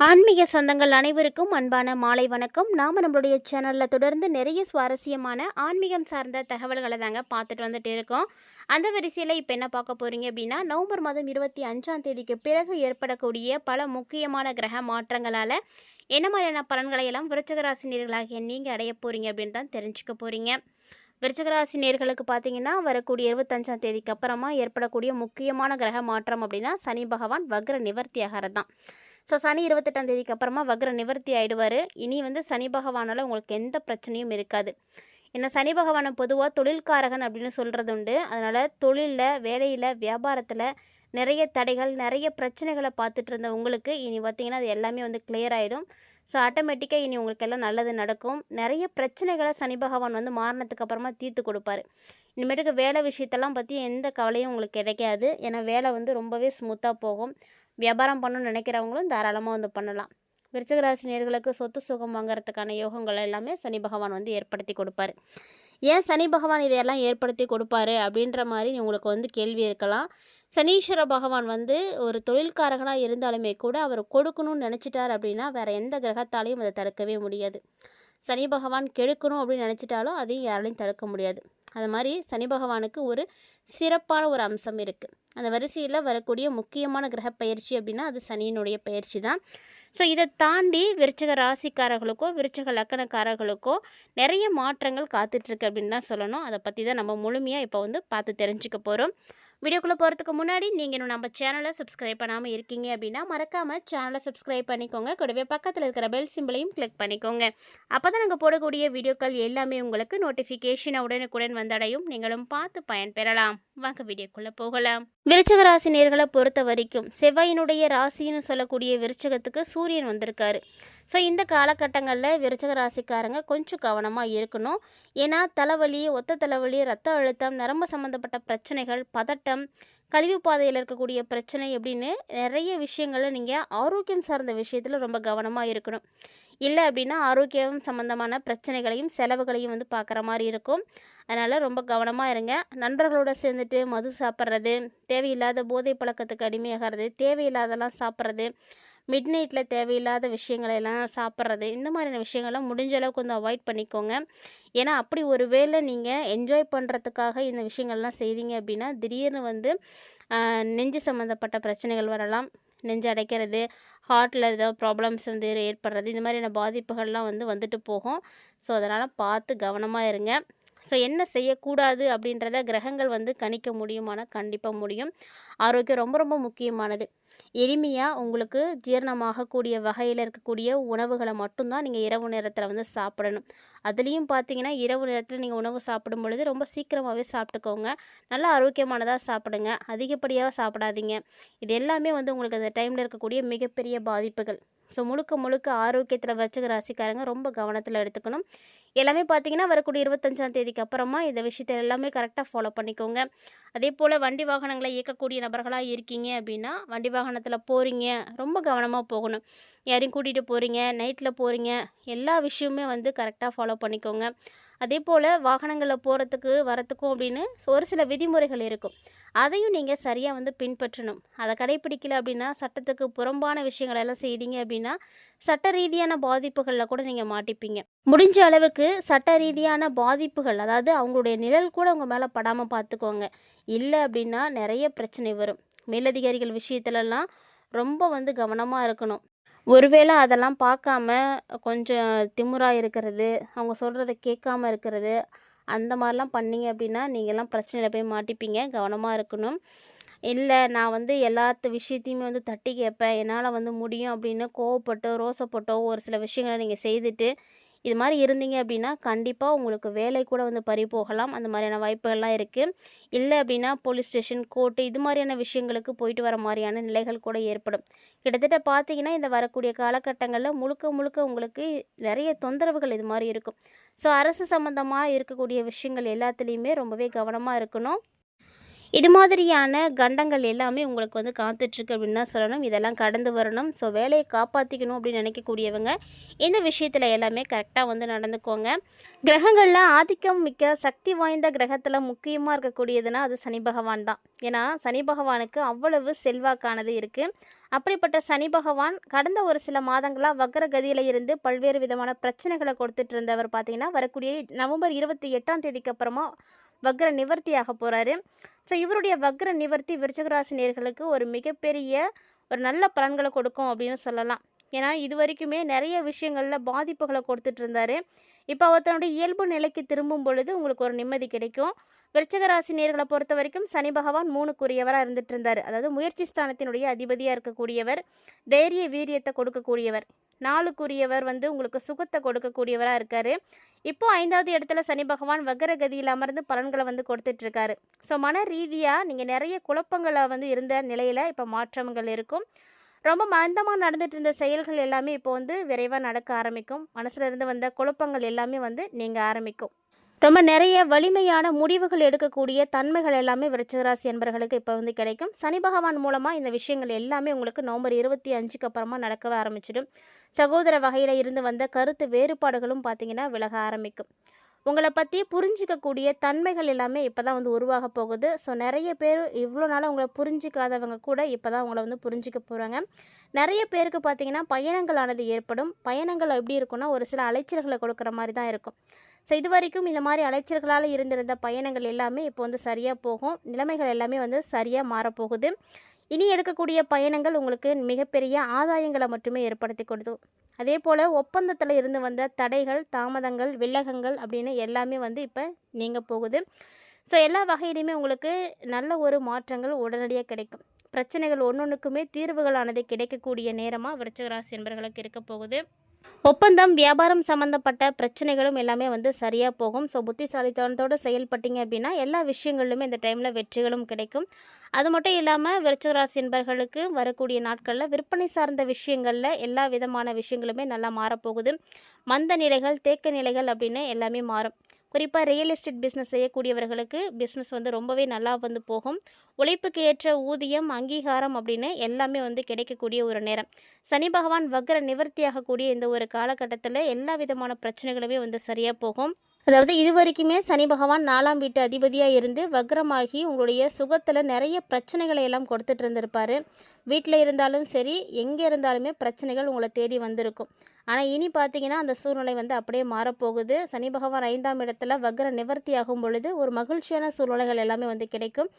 ஆன்மீக சொந்தங்கள் அனைவருக்கும் அன்பான மாலை வணக்கம். நாம் நம்மளுடைய சேனலில் தொடர்ந்து நிறைய சுவாரஸ்யமான ஆன்மீகம் சார்ந்த தகவல்களை தாங்க பார்த்துட்டு வந்துட்டு இருக்கோம். அந்த வரிசையில் இப்போ என்ன பார்க்க போகிறீங்க அப்படின்னா நவம்பர் மாதம் இருபத்தி அஞ்சாம் தேதிக்கு பிறகு ஏற்படக்கூடிய பல முக்கியமான கிரக மாற்றங்களால் என்ன மாதிரியான பலன்களை எல்லாம் விருச்சகராசினியர்களாகிய நீங்கள் அடைய போகிறீங்க அப்படின்னு தான் தெரிஞ்சுக்க போகிறீங்க விருச்சகராசி நேர்களுக்கு பார்த்தீங்கன்னா வரக்கூடிய இருபத்தஞ்சாம் தேதிக்கு அப்புறமா ஏற்படக்கூடிய முக்கியமான கிரக மாற்றம் அப்படின்னா சனி பகவான் வக்ர நிவர்த்தி ஆகிறது தான் ஸோ சனி இருபத்தெட்டாம் தேதிக்கு அப்புறமா வக்ர நிவர்த்தி ஆகிடுவார் இனி வந்து சனி பகவானால் உங்களுக்கு எந்த பிரச்சனையும் இருக்காது. ஏன்னா சனி பகவானை பொதுவாக தொழில்காரகன் அப்படின்னு சொல்கிறது உண்டு. அதனால் தொழிலில் வேலையில் வியாபாரத்தில் நிறைய தடைகள் நிறைய பிரச்சனைகளை பார்த்துட்டு இருந்த உங்களுக்கு இனி பார்த்தீங்கன்னா அது எல்லாமே வந்து கிளியர் ஆகிடும் ஸோ ஆட்டோமேட்டிக்காக இனி உங்களுக்கு எல்லாம் நல்லது நடக்கும். நிறைய பிரச்சனைகளை சனி பகவான் வந்து மாறினதுக்கு அப்புறமா தீர்த்து கொடுப்பாரு. இனிமேட்டுக்கு வேலை விஷயத்தெல்லாம் பற்றி எந்த கவலையும் உங்களுக்கு கிடைக்காது. ஏன்னா வேலை வந்து ரொம்பவே ஸ்மூத்தாக போகும். வியாபாரம் பண்ணணும்னு நினைக்கிறவங்களும் தாராளமாக வந்து பண்ணலாம். விருச்சிகராசி நேர்களுக்கு சொத்து சுகம் வாங்குறதுக்கான யோகங்கள் எல்லாமே சனி பகவான் வந்து ஏற்படுத்தி கொடுப்பாரு. ஏன் சனி பகவான் இதையெல்லாம் ஏற்படுத்தி கொடுப்பாரு அப்படின்ற மாதிரி உங்களுக்கு வந்து கேள்வி இருக்கலாம். சனீஸ்வர பகவான் வந்து ஒரு தொழில்காரகனாக இருந்தாலுமே கூட அவர் கொடுக்கணும்னு நினச்சிட்டார் அப்படின்னா வேற எந்த கிரகத்தாலையும் அதை தடுக்கவே முடியாது. சனி பகவான் கெடுக்கணும் அப்படின்னு நினச்சிட்டாலும் அதையும் யாராலையும் தடுக்க முடியாது. அது மாதிரி சனி பகவானுக்கு ஒரு சிறப்பான ஒரு அம்சம் இருக்குது அந்த வரிசையில் வரக்கூடிய முக்கியமான கிரக பயிற்சி அப்படின்னா அது சனியினுடைய பயிற்சி தான். ஸோ இதை தாண்டி விருச்சக ராசிக்காரர்களுக்கோ விருச்சக லக்கணக்காரர்களுக்கோ நிறைய மாற்றங்கள் காத்துட்ருக்கு அப்படின்னு தான் சொல்லணும். அதை பற்றி தான் நம்ம முழுமையாக இப்போ வந்து பார்த்து தெரிஞ்சுக்க போகிறோம் வீடியோக்குள்ளே போகிறதுக்கு முன்னாடி நீங்கள் இன்னும் நம்ம சேனலை சப்ஸ்கிரைப் பண்ணாமல் இருக்கீங்க அப்படின்னா மறக்காமல் சேனலை சப்ஸ்கிரைப் பண்ணிக்கோங்க. கூடவே பக்கத்தில் இருக்கிற பெல் சிம்பிளையும் கிளிக் பண்ணிக்கோங்க. அப்போ தான் நாங்கள் போடக்கூடிய வீடியோக்கள் எல்லாமே உங்களுக்கு நோட்டிஃபிகேஷன் உடனுக்குடன் வந்தடையும். நீங்களும் பார்த்து பயன்பெறலாம் வாங்க வீடியோக்குள்ளே போகலாம். விருச்சக ராசி நேர்களை பொறுத்த வரைக்கும் செவ்வாயினுடைய ராசின்னு சொல்லக்கூடிய விருச்சகத்துக்கு சூரியன் வந்திருக்காரு. ஸோ இந்த காலகட்டங்களில் விருச்சக ராசிக்காரங்க கொஞ்சம் கவனமாக இருக்கணும். ஏன்னா தலைவலி ஒத்த தலைவலி ரத்த அழுத்தம் நரம்பு சம்மந்தப்பட்ட பிரச்சனைகள் பதட்டம் கழிவு பாதையில் இருக்கக்கூடிய பிரச்சனை அப்படின்னு நிறைய விஷயங்களை நீங்கள் ஆரோக்கியம் சார்ந்த விஷயத்தில் ரொம்ப கவனமாக இருக்கணும். இல்லை அப்படின்னா ஆரோக்கியம் சம்மந்தமான பிரச்சனைகளையும் செலவுகளையும் வந்து பார்க்குற மாதிரி இருக்கும். அதனால் ரொம்ப கவனமாக இருங்க. நண்பர்களோட சேர்ந்துட்டு மது சாப்பிட்றது தேவையில்லாத போதை பழக்கத்துக்கு அடிமையாகிறது தேவையில்லாதெல்லாம் சாப்பிட்றது மிட் நைட்டில் தேவையில்லாத விஷயங்களை எல்லாம் சாப்பிட்றது இந்த மாதிரியான விஷயங்கள்லாம் முடிஞ்ச அளவுக்கு கொஞ்சம் அவாய்ட் பண்ணிக்கோங்க. ஏன்னா அப்படி ஒரு வேளை நீங்கள் என்ஜாய் பண்ணுறதுக்காக இந்த விஷயங்கள்லாம் செய்தீங்க அப்படின்னா திடீர்னு வந்து நெஞ்சு சம்மந்தப்பட்ட பிரச்சனைகள் வரலாம். நெஞ்சு அடைக்கிறது ஹார்ட்டில் ஏதோ ப்ராப்ளம்ஸ் வந்து ஏற்படுறது இந்த மாதிரியான பாதிப்புகள்லாம் வந்து வந்துட்டு போகும். ஸோ அதனால் பார்த்து கவனமாக இருங்க. ஸோ என்ன செய்யக்கூடாது அப்படின்றத கிரகங்கள் வந்து கணிக்க முடியுமானால் கண்டிப்பாக முடியும். ஆரோக்கியம் ரொம்ப ரொம்ப முக்கியமானது. எளிமையாக உங்களுக்கு ஜீரணமாகக்கூடிய வகையில் இருக்கக்கூடிய உணவுகளை மட்டும்தான் நீங்கள் இரவு நேரத்தில் வந்து சாப்பிடணும். அதுலேயும் பார்த்தீங்கன்னா இரவு நேரத்தில் நீங்கள் உணவு சாப்பிடும் பொழுது ரொம்ப சீக்கிரமாகவே சாப்பிட்டுக்கோங்க. நல்லா ஆரோக்கியமானதாக சாப்பிடுங்க. அதிகப்படியாக சாப்பிடாதீங்க. இது எல்லாமே வந்து உங்களுக்கு அந்த டைமில் இருக்கக்கூடிய மிகப்பெரிய பாதிப்புகள். ஸோ முழுக்க முழுக்க ஆரோக்கியத்தில் வச்சுக்க ராசிக்காரங்க ரொம்ப கவனத்தில் எடுத்துக்கணும். எல்லாமே பார்த்தீங்கன்னா வரக்கூடிய இருபத்தஞ்சாம் தேதிக்கு அப்புறமா இந்த விஷயத்தை எல்லாமே கரெக்டாக ஃபாலோ பண்ணிக்கோங்க. அதே போல் வண்டி வாகனங்களை இயக்கக்கூடிய நபர்களாக இருக்கீங்க அப்படின்னா வண்டி வாகனத்தில் போகிறீங்க ரொம்ப கவனமாக போகணும். யாரையும் கூட்டிகிட்டு போகிறீங்க நைட்டில் போகிறீங்க எல்லா விஷயமுமே வந்து கரெக்டாக ஃபாலோ பண்ணிக்கோங்க. அதே போல் வாகனங்களில் போகிறதுக்கு வரத்துக்கும் அப்படின்னு ஒரு சில விதிமுறைகள் இருக்கும். அதையும் நீங்கள் சரியாக வந்து பின்பற்றணும். அதை கடைப்பிடிக்கல அப்படின்னா சட்டத்துக்கு புறம்பான விஷயங்கள் எல்லாம் செய்தீங்க அப்படின்னா சட்ட ரீதியான பாதிப்புகளில் கூட நீங்கள் மாட்டிப்பீங்க. முடிஞ்ச அளவுக்கு சட்ட ரீதியான பாதிப்புகள் அதாவது அவங்களுடைய நிழல் கூட உங்கள் மேலே படாமல் பார்த்துக்கோங்க இல்லை அப்படின்னா நிறைய பிரச்சனை வரும். மேலதிகாரிகள் விஷயத்துலலாம் ரொம்ப வந்து கவனமாக இருக்கணும். ஒருவேளை அதெல்லாம் பார்க்காம கொஞ்சம் திமிரா இருக்கிறது அவங்க சொல்கிறத கேட்காம இருக்கிறது அந்த மாதிரிலாம் பண்ணீங்க அப்படின்னா நீங்கள்லாம் பிரச்சனையில் போய் மாட்டிப்பீங்க கவனமாக இருக்கணும். இல்லை நான் வந்து எல்லாத்த விஷயத்தையுமே வந்து தட்டி கேட்பேன் என்னால் வந்து முடியும் அப்படின்னு கோவப்பட்டோ ரோசப்பட்டோ ஒரு சில விஷயங்களை நீங்கள் செய்துட்டு இது மாதிரி இருந்தீங்க அப்படின்னா கண்டிப்பாக உங்களுக்கு வேலை கூட வந்து பறி போகலாம். அந்த மாதிரியான வாய்ப்புகள்லாம் இருக்குது இல்லை அப்படின்னா போலீஸ் ஸ்டேஷன் கோர்ட்டு இது மாதிரியான விஷயங்களுக்கு போயிட்டு வர மாதிரியான நிலைகள் கூட ஏற்படும். கிட்டத்தட்ட பார்த்தீங்கன்னா இந்த வரக்கூடிய காலகட்டங்களில் முழுக்க முழுக்க உங்களுக்கு நிறைய தொந்தரவுகள் இது மாதிரி இருக்கும். ஸோ அரசு சம்மந்தமாக இருக்கக்கூடிய விஷயங்கள் எல்லாத்துலேயுமே ரொம்பவே கவனமாக இருக்கணும். இது மாதிரியான கண்டங்கள் எல்லாமே உங்களுக்கு வந்து காத்துட்ருக்கு அப்படின்னு தான் சொல்லணும். இதெல்லாம் கடந்து வரணும். ஸோ வேலையை காப்பாற்றிக்கணும் அப்படின்னு நினைக்கக்கூடியவங்க இந்த விஷயத்தில் எல்லாமே கரெக்டாக வந்து நடந்துக்கோங்க. கிரகங்களில் ஆதிக்கம் மிக்க சக்தி வாய்ந்த கிரகத்தில் முக்கியமாக இருக்கக்கூடியதுன்னா அது சனி பகவான் தான். ஏன்னா சனி பகவானுக்கு அவ்வளவு செல்வாக்கானது இருக்குது அப்படிப்பட்ட சனி பகவான் கடந்த ஒரு சில மாதங்களாக வக்கர கதியில் இருந்து பல்வேறு விதமான பிரச்சனைகளை கொடுத்துட்டு இருந்தவர் பார்த்தீங்கன்னா வரக்கூடிய நவம்பர் இருபத்தி எட்டாம் தேதிக்கு அப்புறமா வக்ர நிவர்த்தி ஆக போகிறாரு ஸோ இவருடைய வக்ர நிவர்த்தி விருச்சகராசி நேர்களுக்கு ஒரு மிகப்பெரிய ஒரு நல்ல பலன்களை கொடுக்கும் அப்படின்னு சொல்லலாம். ஏன்னா இது வரைக்குமே நிறைய விஷயங்களில் பாதிப்புகளை கொடுத்துட்டு இருந்தாரு இப்போ அவர் தன்னுடைய இயல்பு நிலைக்கு திரும்பும் பொழுது உங்களுக்கு ஒரு நிம்மதி கிடைக்கும். விருச்சகராசி நேர்களை பொறுத்த வரைக்கும் சனி பகவான் மூணுக்குரியவராக இருந்துட்டு இருந்தார் அதாவது முயற்சி ஸ்தானத்தினுடைய அதிபதியாக இருக்கக்கூடியவர் தைரிய வீரியத்தை கொடுக்கக்கூடியவர். நாளுக்குரியவர் வந்து உங்களுக்கு சுகத்தை கொடுக்கக்கூடியவராக இருக்கார். இப்போ ஐந்தாவது இடத்துல சனி பகவான் வக்கரகதியில் அமர்ந்து பலன்களை வந்து கொடுத்துட்ருக்காரு. ஸோ மன ரீதியாக நீங்கள் நிறைய குழப்பங்களை வந்து இருந்த நிலையில் இப்போ மாற்றங்கள் இருக்கும். ரொம்ப மந்தமாக நடந்துட்டு இருந்த செயல்கள் எல்லாமே இப்போ வந்து விரைவாக நடக்க ஆரம்பிக்கும். மனசில் இருந்து வந்த குழப்பங்கள் எல்லாமே வந்து நீங்க ஆரம்பிக்கும். ரொம்ப நிறைய வலிமையான முடிவுகள் எடுக்கக்கூடிய தன்மைகள் எல்லாமே விருச்சகராசி என்பர்களுக்கு இப்போ வந்து கிடைக்கும். சனி பகவான் மூலமாக இந்த விஷயங்கள் எல்லாமே உங்களுக்கு நவம்பர் இருபத்தி அஞ்சுக்கு அப்புறமா நடக்கவே ஆரம்பிச்சிடும். சகோதர வகையில் இருந்து வந்த கருத்து வேறுபாடுகளும் பார்த்தீங்கன்னா விலக ஆரம்பிக்கும். உங்களை பற்றி புரிஞ்சிக்கக்கூடிய தன்மைகள் எல்லாமே இப்போ தான் வந்து உருவாக போகுது. ஸோ நிறைய பேர் இவ்வளோ நாளாக உங்களை புரிஞ்சிக்காதவங்க கூட இப்போ தான் உங்களை வந்து புரிஞ்சிக்க போகிறாங்க நிறைய பேருக்கு பார்த்தீங்கன்னா பயணங்களானது ஏற்படும். பயணங்கள் எப்படி இருக்கும்னா ஒரு சில அலைச்சல்களை கொடுக்குற மாதிரி தான் இருக்கும். ஸோ இது வரைக்கும் இந்த மாதிரி அலைச்சல்களால் இருந்திருந்த பயணங்கள் எல்லாமே இப்போ வந்து சரியாக போகும். நிலைமைகள் எல்லாமே வந்து சரியாக மாறப்போகுது இனி எடுக்கக்கூடிய பயணங்கள் உங்களுக்கு மிகப்பெரிய ஆதாயங்களை மட்டுமே ஏற்படுத்தி கொடுக்கும் அதே போல் ஒப்பந்தத்தில் இருந்து வந்த தடைகள் தாமதங்கள் வில்லகங்கள் அப்படின்னு எல்லாமே வந்து இப்போ நீங்கள் போகுது. ஸோ எல்லா வகையிலையுமே உங்களுக்கு நல்ல ஒரு மாற்றங்கள் உடனடியாக கிடைக்கும். பிரச்சனைகள் ஒன்று ஒன்றுக்குமே தீர்வுகளானது கிடைக்கக்கூடிய நேரமாக விருச்சகராசி என்பர்களுக்கு இருக்க போகுது. ஒப்பந்தம் வியாபாரம் சம்மந்தப்பட்ட பிரச்சனைகளும் எல்லாமே வந்து சரியாக போகும். ஸோ புத்திசாலித்தனத்தோடு செயல்பட்டீங்க அப்படின்னா எல்லா விஷயங்களிலுமே இந்த டைமில் வெற்றிகளும் கிடைக்கும். அது மட்டும் இல்லாமல் விருச்சகராசி என்பர்களுக்கு வரக்கூடிய நாட்களில் விற்பனை சார்ந்த விஷயங்களில் எல்லா விதமான விஷயங்களுமே நல்லா மாறப்போகுது. மந்த நிலைகள் தேக்க நிலைகள் அப்படின்னு எல்லாமே மாறும். குறிப்பாக ரியல் எஸ்டேட் பிஸ்னஸ் செய்யக்கூடியவர்களுக்கு பிஸ்னஸ் வந்து ரொம்பவே நல்லா வந்து போகும். உழைப்புக்கு ஏற்ற ஊதியம் அங்கீகாரம் அப்படின்னு எல்லாமே வந்து கிடைக்கக்கூடிய ஒரு நேரம். சனி பகவான் வக்ர நிவர்த்தியாகக்கூடிய இந்த ஒரு காலகட்டத்தில் எல்லா விதமான பிரச்சனைகளுமே வந்து சரியாக போகும். அதாவது இது வரைக்குமே சனி பகவான் நாலாம் வீட்டு அதிபதியாக இருந்து வக்ரமாகி உங்களுடைய சுகத்தில் நிறைய பிரச்சனைகளை எல்லாம் கொடுத்துட்டு இருந்திருப்பார். வீட்டில் இருந்தாலும் சரி எங்கே இருந்தாலுமே பிரச்சனைகள் உங்களை தேடி வந்திருக்கும். ஆனால் இனி பார்த்தீங்கன்னா அந்த சூழ்நிலை வந்து அப்படியே மாறப்போகுது. சனி பகவான் ஐந்தாம் இடத்துல வக்ர நிவர்த்தி ஆகும் பொழுது ஒரு மகிழ்ச்சியான சூழ்நிலைகள் எல்லாமே வந்து கிடைக்கும்.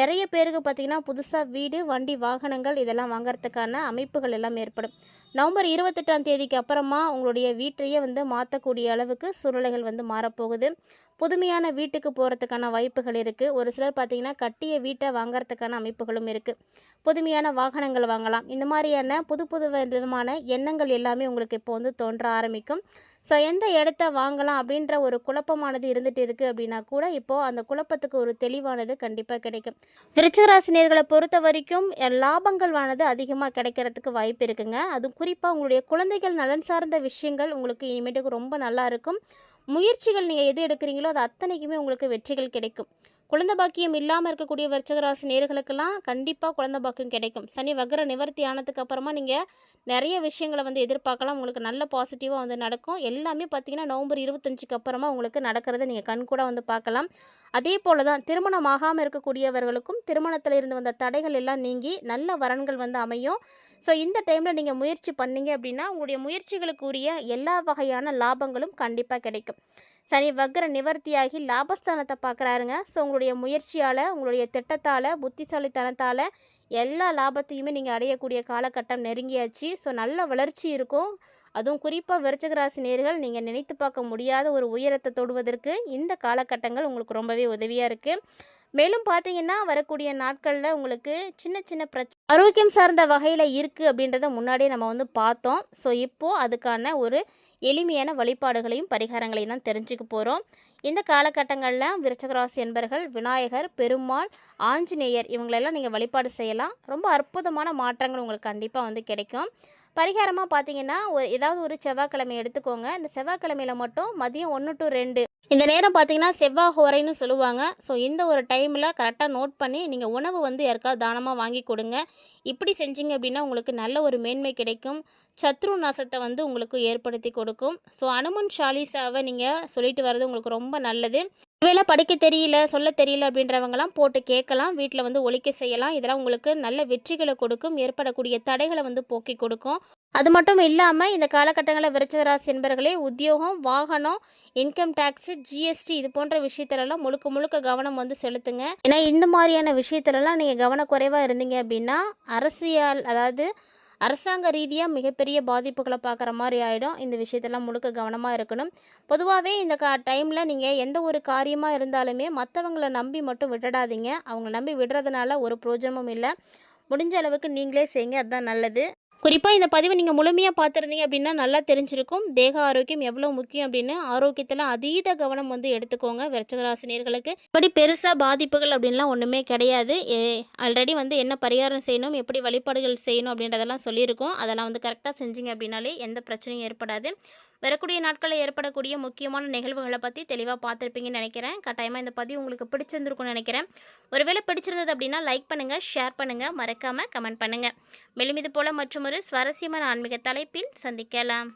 நிறைய பேருக்கு பார்த்தீங்கன்னா புதுசாக வீடு வண்டி வாகனங்கள் இதெல்லாம் வாங்குறதுக்கான அமைப்புகள் எல்லாம் ஏற்படும். நவம்பர் இருபத்தெட்டாம் தேதிக்கு அப்புறமா உங்களுடைய வீட்டையே வந்து மாற்றக்கூடிய அளவுக்கு சூழ்நிலைகள் வந்து மாறப்போகுது. புதுமையான வீட்டுக்கு போகிறதுக்கான வாய்ப்புகள் இருக்குது ஒரு சிலர் பார்த்திங்கன்னா கட்டிய வீட்டை வாங்கறதுக்கான அமைப்புகளும் இருக்குது புதுமையான வாகனங்கள் வாங்கலாம். இந்த மாதிரியான புது புது விதமான எண்ணங்கள் எல்லாமே உங்களுக்கு இப்போ வந்து தோன்ற ஆரம்பிக்கும். ஸோ எந்த இடத்த வாங்கலாம் அப்படின்ற ஒரு குழப்பமானது இருந்துகிட்டு இருக்குது அப்படின்னா கூட இப்போது அந்த குழப்பத்துக்கு ஒரு தெளிவானது கண்டிப்பாக கிடைக்கும். விருச்சகராசினியர்களை பொறுத்த வரைக்கும் அஹ், லாபங்கள் அதிகமாக கிடைக்கிறதுக்கு வாய்ப்பு இருக்குங்க. அதுவும் குறிப்பாக உங்களுடைய குழந்தைகள் நலன் சார்ந்த விஷயங்கள் உங்களுக்கு இனிமேட்டுக்கு ரொம்ப நல்லா இருக்கும். முயற்சிகள் நீங்கள் எது எடுக்கிறீங்களோ அது அத்தனைக்குமே உங்களுக்கு வெற்றிகள் கிடைக்கும். குழந்தை பாக்கியம் இல்லாமல் இருக்கக்கூடிய விருச்சகராசி நேர்களுக்கெல்லாம் கண்டிப்பாக குழந்தை பாக்கியம் கிடைக்கும். சனி வக்ர நிவர்த்தி ஆனதுக்கு அப்புறமா நீங்கள் நிறைய விஷயங்களை வந்து எதிர்பார்க்கலாம். உங்களுக்கு நல்ல பாசிட்டிவாக வந்து நடக்கும். எல்லாமே பார்த்தீங்கன்னா நவம்பர் இருபத்தஞ்சுக்கு அப்புறமா உங்களுக்கு நடக்கிறத நீங்கள் கண் கூட வந்து பார்க்கலாம். அதே போல தான் திருமணம் ஆகாமல் இருக்கக்கூடியவர்களுக்கும் திருமணத்தில் இருந்து வந்த தடைகள் எல்லாம் நீங்கி நல்ல வரன்கள் வந்து அமையும். ஸோ இந்த டைமில் நீங்கள் முயற்சி பண்ணீங்க அப்படின்னா உங்களுடைய முயற்சிகளுக்கு உரிய எல்லா வகையான லாபங்களும் கண்டிப்பாக கிடைக்கும். சனி வக்கர நிவர்த்தியாகி லாபஸ்தானத்தை பார்க்குறாருங்க. ஸோ உங்களுடைய முயற்சியால் உங்களுடைய திட்டத்தால் புத்திசாலித்தனத்தால் எல்லா லாபத்தையுமே நீங்கள் அடையக்கூடிய காலகட்டம் நெருங்கியாச்சு. ஸோ நல்ல வளர்ச்சி இருக்கும். அதுவும் குறிப்பாக விருச்சகராசி நேர்கள் நீங்கள் நினைத்து பார்க்க முடியாத ஒரு உயரத்தை தொடுவதற்கு இந்த காலகட்டங்கள் உங்களுக்கு ரொம்பவே உதவியாக இருக்குது மேலும் பார்த்தீங்கன்னா வரக்கூடிய நாட்களில் உங்களுக்கு சின்ன சின்ன பிரச்சனை ஆரோக்கியம் சார்ந்த வகையில் இருக்குது அப்படின்றத முன்னாடியே நம்ம வந்து பார்த்தோம். ஸோ இப்போது அதுக்கான ஒரு எளிமையான வழிபாடுகளையும் பரிகாரங்களையும் தான் தெரிஞ்சுக்க போகிறோம் இந்த காலகட்டங்களில் விருச்சகராசி என்பர்கள் விநாயகர் பெருமாள் ஆஞ்சநேயர் இவங்களெல்லாம் நீங்கள் வழிபாடு செய்யலாம். ரொம்ப அற்புதமான மாற்றங்கள் உங்களுக்கு கண்டிப்பாக வந்து கிடைக்கும். பரிகாரமாக பார்த்தீங்கன்னா ஒரு ஏதாவது ஒரு செவ்வாய்க்கிழமை எடுத்துக்கோங்க. இந்த செவ்வாய்க்கிழமையில மட்டும் மதியம் ஒன்று டு ரெண்டு. இந்த நேரம் பார்த்தீங்கன்னா செவ்வாய் ஹோரைன்னு சொல்லுவாங்க. ஸோ இந்த ஒரு டைமில் கரெக்டாக நோட் பண்ணி நீங்கள் உணவு வந்து யாருக்காவது தானமாக வாங்கி கொடுங்க. இப்படி செஞ்சீங்க அப்படின்னா உங்களுக்கு நல்ல ஒரு மேன்மை கிடைக்கும். சத்ரு நாசத்தை வந்து உங்களுக்கு ஏற்படுத்தி கொடுக்கும். ஸோ அனுமன் ஷாலிசாவை நீங்கள் சொல்லிட்டு வர்றது உங்களுக்கு ரொம்ப நல்லது. ஒருவேளை படிக்க தெரியல சொல்ல தெரியல அப்படின்றவங்கலாம் போட்டு கேட்கலாம் வீட்டில் வந்து ஒழிக்க செய்யலாம். இதெல்லாம் உங்களுக்கு நல்ல வெற்றிகளை கொடுக்கும் ஏற்படக்கூடிய தடைகளை வந்து போக்கி கொடுக்கும். அது மட்டும் இல்லாமல் இந்த காலகட்டங்களில் விருச்சகராசி என்பர்களே உத்தியோகம் வாகனம் இன்கம் டேக்ஸு ஜிஎஸ்டி இது போன்ற விஷயத்துலலாம் முழுக்க முழுக்க கவனம் வந்து செலுத்துங்க. ஏன்னா இந்த மாதிரியான விஷயத்துலலாம் நீங்கள் கவனக்குறைவாக இருந்தீங்க அப்படின்னா அரசியல் அதாவது அரசாங்க ரீதியாக மிகப்பெரிய பாதிப்புகளை பார்க்குற மாதிரி ஆகிடும் இந்த விஷயத்தெல்லாம் முழுக்க கவனமாக இருக்கணும். பொதுவாகவே இந்த கா டைமில் நீங்கள் எந்த ஒரு காரியமாக இருந்தாலுமே மற்றவங்கள நம்பி மட்டும் விட்டுடாதீங்க. அவங்கள நம்பி விடுறதுனால ஒரு பிரயோஜனமும் இல்லை. முடிஞ்ச அளவுக்கு நீங்களே செய்யுங்க. அதுதான் நல்லது. குறிப்பாக இந்த பதிவை நீங்கள் முழுமையாக பார்த்துருந்தீங்க அப்படின்னா நல்லா தெரிஞ்சிருக்கும். தேக ஆரோக்கியம் எவ்வளோ முக்கியம் அப்படின்னு ஆரோக்கியத்தில் அதீத கவனம் வந்து எடுத்துக்கோங்க விரச்சகராசினியர்களுக்கு. இப்படி பெருசாக பாதிப்புகள் அப்படின்லாம் ஒன்றுமே கிடையாது. ஆல்ரெடி வந்து என்ன பரிகாரம் செய்யணும் எப்படி வழிபாடுகள் செய்யணும் அப்படின்றதெல்லாம் சொல்லியிருக்கோம். அதெல்லாம் வந்து கரெக்டாக செஞ்சீங்க அப்படின்னாலே எந்த பிரச்சனையும் ஏற்படாது. வரக்கூடிய நாட்களில் ஏற்படக்கூடிய முக்கியமான நிகழ்வுகளை பற்றி தெளிவாக பார்த்துருப்பீங்கன்னு நினைக்கிறேன். கட்டாயமாக இந்த பதிவு உங்களுக்கு பிடிச்சிருந்துருக்கும்னு நினைக்கிறேன். ஒருவேளை பிடிச்சிருந்தது அப்படின்னா லைக் பண்ணுங்கள் ஷேர் பண்ணுங்கள் மறக்காமல் கமெண்ட் பண்ணுங்கள் மேலும் இது போல் மற்றொரு சுவாரஸ்யமான ஆன்மீக தலைப்பில் சந்திக்கலாம்.